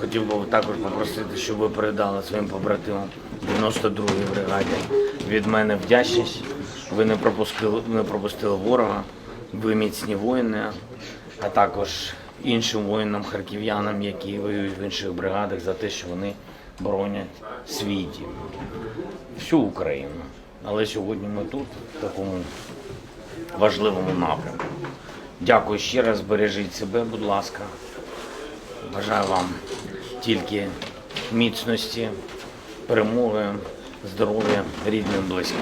Хотів би також попросити, щоб ви передали своїм побратимам 92-й бригаді від мене вдячність. Ви не пропустили, не пропустили ворога, ви міцні воїни, а також іншим воїнам, харків'янам, які воюють в інших бригадах, за те, що вони боронять свій дім, всю Україну. Але сьогодні ми тут, в такому важливому напрямку. Дякую ще раз, бережіть себе, будь ласка. Бажаю вам тільки міцності, перемоги, здоров'я, рідним, близьким.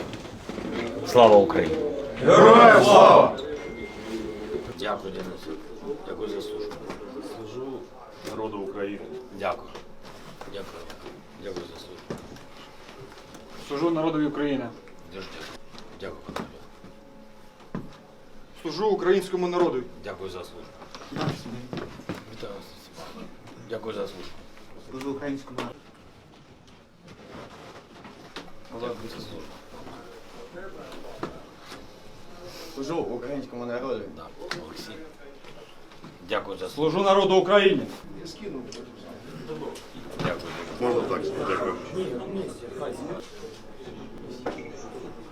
Слава Україні! Героям слава! Дякую, Денис. Дякую за службу. Служу народу України. Дякую. Дякую. Дякую за службу. Служу народові України. Дуже дякую. Дякую, пане. Служу українському народу. Дякую за службу. Дякую за службу. Служу українському народу. Дякую за службу. Служу українському народу. Да, Олексій. Дякую за службу. Служу народу України. Дякую. Можна так, дякую.